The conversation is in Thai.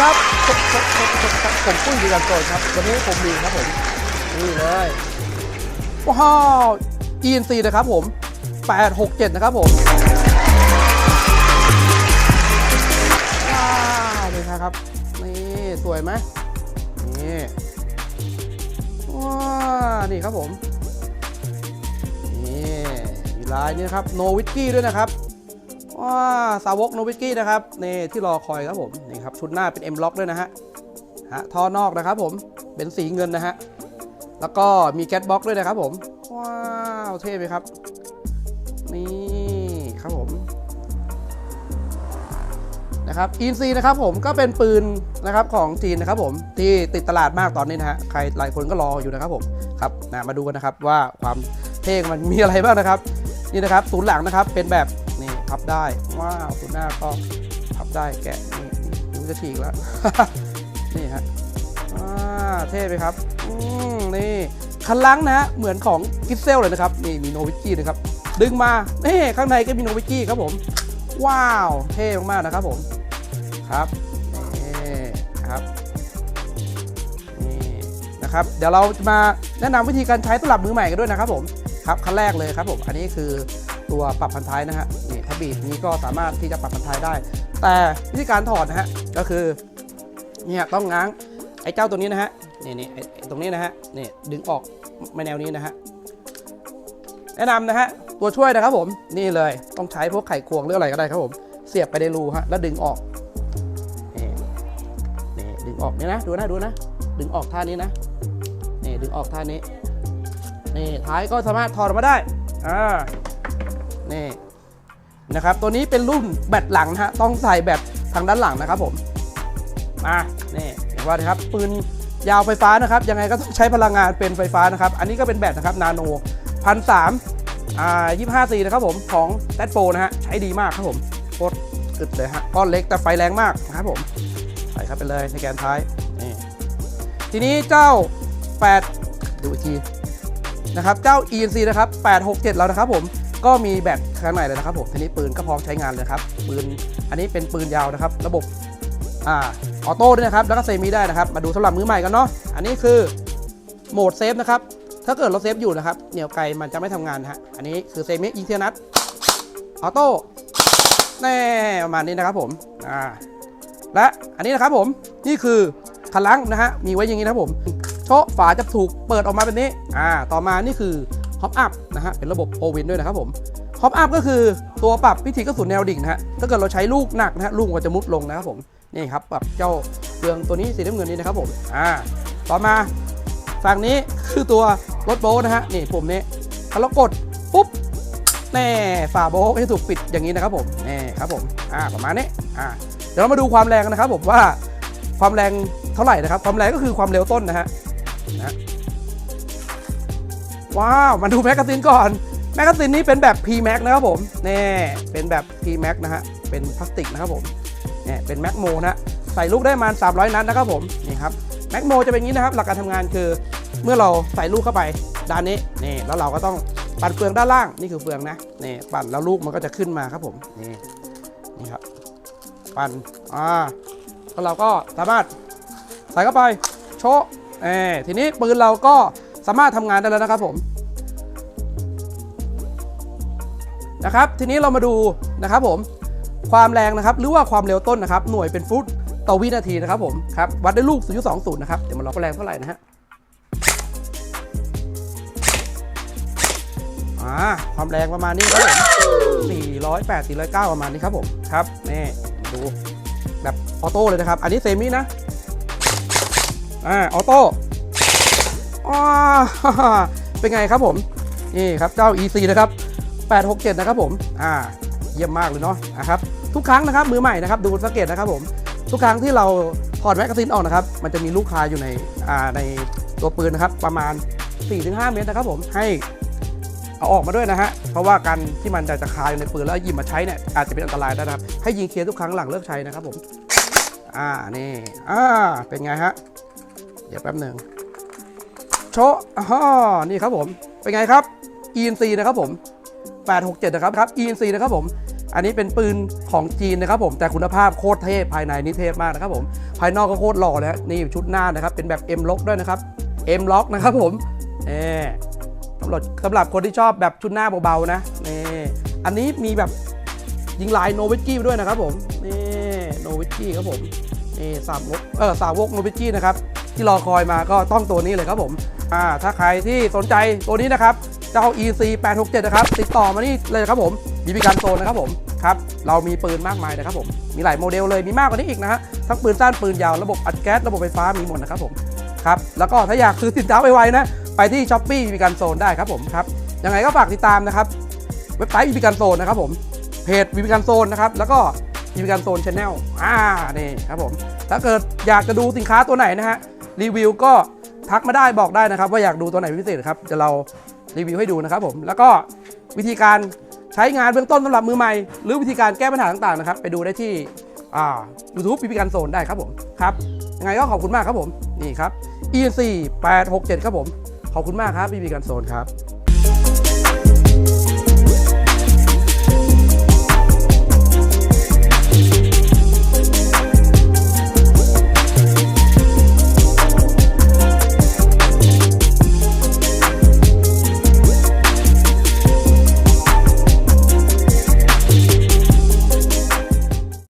ครับผมปุ้ยดีกันอตครับ วันนี้ผมมีครับผม นี่เลย ว้าว ENC นะครับผม 867 นะครับผม ว้าวเลยครับ นี่ สวยไหมนี่ ว้าว นี่ครับผม นี่ลายนี้ครับ โนวิสกี้ด้วยนะครับว้าสาวกโนวิสกี้นะครับ นี่ที่รอคอยครับผม นี่ครับชุดหน้าเป็น M ล็อกด้วยนะฮะฮะท่อนอกนะครับผมเป็นสีเงินนะฮะแล้วก็มีแก๊สบ็อกด้วยนะครับผมว้าวเท่ไหมครับ นี่ครับผมนะครับอินซีนะครับผมก็เป็นปืนนะครับของจีนนะครับผมที่ติดตลาดมากตอนนี้นะฮะใครหลายคนก็รออยู่นะครับผมครับนะมาดูกันนะครับว่าความเท่มันมีอะไรบ้างนะครับ นี่นะครับศูนย์หลังนะครับเป็นแบบนี่พับได้ว้าวศูนย์หน้าก็พับได้แกะนี่ จะฉีกแล้ว นี่ฮะเท่ไหมครับอืมนี่คันลังนะเหมือนของกิฟเซลเลยนะครับ นี่มีโนวิกี้นะครับ ดึงมานี่ข้างในก็มีโนวิกี้ครับผม ว้าว เท่มากๆนะครับผม ครับนี่ครับ นี่นะครับ เดี๋ยวเราจะมาแนะนำวิธีการใช้สำหรับมือใหม่กันด้วยนะครับผม ครับขั้นแรกเลยครับผม อันนี้คือตัวปรับพันท้ายนะฮะ นี่ถ้าบีบนี้ก็สามารถที่จะปรับพันท้ายได้ แต่วิธีการถอดนะฮะก็คือเนี่ยต้องง้างไอ้เจ้าตัวนี้นะฮะนี่นี่ไอ้ไอ้ตรงนี้นะฮะนี่ดึงออกมาแนวนี้นะฮะแนะนำนะฮะตัวช่วยนะครับผมนี่เลยต้องใช้พวกไขควงหรืออะไรก็ได้ครับผมเสียบไปในรูฮะแล้วดึงออกนี่นี่ดึงออกเนี่ยนะดูนะดูนะ ดึงออกท่านี้นะนี่ดึงออกท่านี้นี่ท้ายก็สามารถถอดออกมาได้อ่านี่ นะครับตัวนี้เป็นรุ่นแบตหลังนะฮะต้องใส่แบตทางด้านหลังนะครับผมมานี่เห็นว่าครับปืนยาวไฟฟ้านะครับ ยังไงก็ต้องใช้พลังงานเป็นไฟฟ้านะครับ อันนี้ก็เป็นแบตนะครับนาโนพันสามอ่ายี่ห้าสี่นะครับผมของแตโฟนะฮะใช้ดีมากครับผมโคตรอึดเลยฮะก้อนเล็กแต่ไฟแรงมากนะครับผมใส่เข้าไปเลยในแกนท้ายนี่ทีนี้เจ้า 8 ดูอีกทีนะครับเจ้า ENC นะครับ867 แล้วนะครับผม ก็มีแบตข้างในเลยนะครับผมทีนี้ปืนก็พร้อมใช้งานเลยครับปืนอันนี้เป็นปืนยาวนะครับ ระบบอ่าออโต้ด้วยนะครับ แล้วก็เซมิได้นะครับ มาดูสำหรับมือใหม่กันเนาะอันนี้คือโหมดเซฟนะครับถ้าเกิดเราเซฟอยู่นะครับเหนียวไกลมันจะไม่ทำงานฮะอันนี้คือเซมิยิงเทียนัดออโต้แน่ประมาณนี้นะครับผมอ่าและอันนี้นะครับผมนี่คือคันลังนะฮะมีไว้อย่างนี้นะครับผมโชฝาจะถูกเปิดออกมาแบบนี้อ่าต่อมานี่คือ ฮอปอัพนะฮะเป็นระบบโอวินด้วยนะครับผมฮอปอัพก็คือตัวปรับวิธีกระสุนแนวดิ่งนะฮะถ้าเกิดเราใช้ลูกหนักนะฮะลูกมันจะมุดลงนะครับผมนี่ครับปรับเจ้าเรืองตัวนี้สีน้ำเงินนี้นะครับผมอ่าต่อมาฝั่งนี้คือตัวรถโบนะฮะนี่ปุ่มนี้ถ้าเรากดปุ๊บแน่ฝาโบทให้ถูกปิดอย่างนี้นะครับผมนี่ครับผมอ่าประมาณนี้อ่าเดี๋ยวเรามาดูความแรงกันนะครับผมว่าความแรงเท่าไหร่นะครับ ความแรงก็คือความเร็วต้นนะฮะนะ ว้าวมาดูแมกกาซีนก่อนแมกกาซีนนี้เป็นแบบ P Max นะครับผมนี่เป็นแบบ P Max นะฮะเป็นพลาสติกนะครับผมนี่เป็นแม็กโมนะฮะใส่ลูกได้ประมาณ300 นัดนะครับผมนี่ครับแม็กโมจะเป็นอย่างนี้นะครับ หลักการทำงานคือเมื่อเราใส่ลูกเข้าไปด้านนี้นี่แล้วเราก็ต้องปั่นเฟืองด้านล่างนี่คือเฟืองนะนี่ปั่นแล้วลูกมันก็จะขึ้นมาครับผมนี่นี่ครับปั่นอ่าแล้วเราก็สามารถใส่เข้าไปโชะเออทีนี้ปืนเราก็สามารถทำงานได้แล้วนะครับผม นะครับ ทีนี้เรามาดูนะครับผมความแรงนะครับ หรือว่าความเร็วต้นนะครับ หน่วยเป็นฟุตต่อวินาทีนะครับผมครับวัดด้วยลูก0.20นะครับ เดี๋ยวมาลองแรงเท่าไหร่นะฮะอ่าความแรงประมาณนี้ครับผม408 409ประมาณนี้ครับผมครับนี่ดูแบบออโต้เลยนะครับ อันนี้เซมินะอ่าออโต้อ่าเป็นไงครับผม นี่ครับเจ้า EC นะครับ 867 นะครับผมอ่าเยี่ยมมากเลยเนาะนะครับทุกครั้งนะครับมือใหม่นะครับดูสังเกตนะครับผมทุกครั้งที่เราถอดแมกกาซีนออกนะครับมันจะมีลูกคาอยู่ในอ่าในตัวปืนนะครับประมาณ 4-5 เมตรนะครับผมให้เอาออกมาด้วยนะฮะ เพราะว่าการที่มันจะจะคาอยู่ในปืนแล้วหยิบมาใช้เนี่ยอาจจะเป็นอันตรายได้นะครับ ให้ยิงเคลียร์ทุกครั้งหลังเลิกใช้นะครับผม อ่า นี่ อ่า เป็นไงฮะ เดี๋ยวแป๊บหนึ่งโชะอ๋อนี่ครับผม เป็นไงครับ ENC นะครับผม 867 นะครับครับ ENC นะครับผม อันนี้เป็นปืนของจีนนะครับผม แต่คุณภาพโคตรเทพ ภายในนี่เทพมากนะครับผม ภายนอกก็โคตรหล่อเลยฮะนี่ชุดหน้านะครับ เป็นแบบ M ลบด้วยนะครับ M Lock นะครับผมนี่สำหรับสำหรับคนที่ชอบแบบชุดหน้าเบาๆนะนี่อันนี้มีแบบยิงลายโนวิกี้ด้วยนะครับผมนี่โนวิกี้ครับผมนี่สามวกเออสาวกโนวิกี้นะครับที่รอคอยมาก็ต้องตัวนี้เลยครับผมอ่าถ้าใครที่สนใจตัวนี้นะครับ เจ้า EC 867 นะครับ ติดต่อมานี่เลยครับผมบีบีการโซนนะครับผมครับเรามีปืนมากมายนะครับผมมีหลายโมเดลเลยมีมากกว่านี้อีกนะฮะทั้งปืนสั้นปืนยาวระบบอัดแก๊สระบบไฟฟ้ามีหมดนะครับผมครับแล้วก็ถ้าอยากซื้อสินค้าไวๆนะไปที่ช้อปปี้บีบีการโซนได้ครับผมครับยังไงก็ฝากติดตามนะครับเว็บไซต์บีบีการโซนนะครับผมเพจบีบีการโซนนะครับแล้วก็บีบีการโซนชาแนลอ่านี่ครับผมถ้าเกิดอยากจะดูสินค้าตัวไหนนะฮะรีวิวก็ ทักมาได้บอกได้นะครับ ว่าอยากดูตัวไหนพิเศษครับจะเรารีวิวให้ดูนะครับผมแล้วก็วิธีการใช้งานเบื้องต้นสำหรับมือใหม่ หรือวิธีการแก้ปัญหาต่างๆนะครับ ไปดูได้ที่อ่า YouTube ปีพีการโซนได้ครับผมครับยังไงก็ขอบคุณมากครับผมนี่ครับ ENC 867 ครับผม ขอบคุณมากครับพีพีการโซนครับ